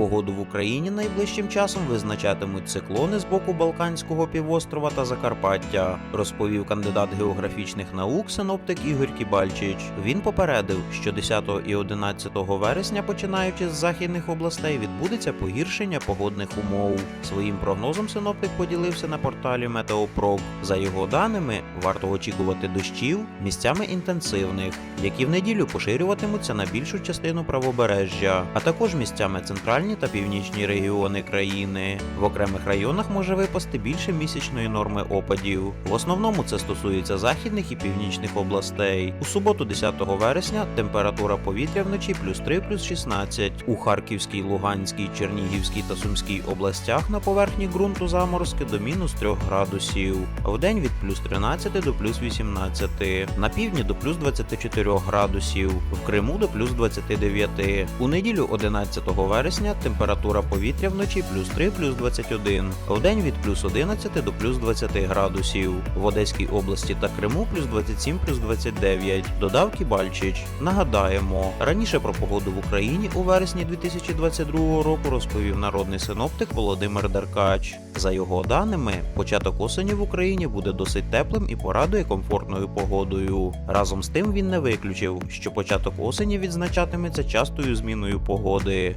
Погоду в Україні найближчим часом визначатимуть циклони з боку Балканського півострова та Закарпаття, розповів кандидат географічних наук синоптик Ігор Кібальчич. Він попередив, що 10 і 11 вересня, починаючи з західних областей, відбудеться погіршення погодних умов. Своїм прогнозом синоптик поділився на порталі Метеопрог. За його даними, варто очікувати дощів місцями інтенсивних, які в неділю поширюватимуться на більшу частину правобережжя, а також місцями центральні та північні регіони країни. В окремих районах може випасти більше місячної норми опадів. В основному це стосується західних і північних областей. У суботу, 10 вересня, температура повітря вночі плюс 3 плюс 16. У Харківській, Луганській, Чернігівській та Сумській областях на поверхні ґрунту заморозки до мінус 3 градусів. Вдень від плюс 13 до плюс 18. На півдні до плюс 24 градусів. В Криму до плюс 29. У неділю 11 вересня температура повітря вночі плюс 3 плюс 21. Вдень від плюс 11 до плюс 20 градусів. В Одеській області та Криму плюс 27 плюс 29. Додав Кібальчич. Нагадаємо, раніше про погоду в Україні у вересні 2022 року розповів народний синоптик Володимир Деркач. За його даними, початок осені в Україні буде досить теплим і порадує комфортною погодою. Разом з тим він не виключив, що початок осені відзначатиметься частою зміною погоди.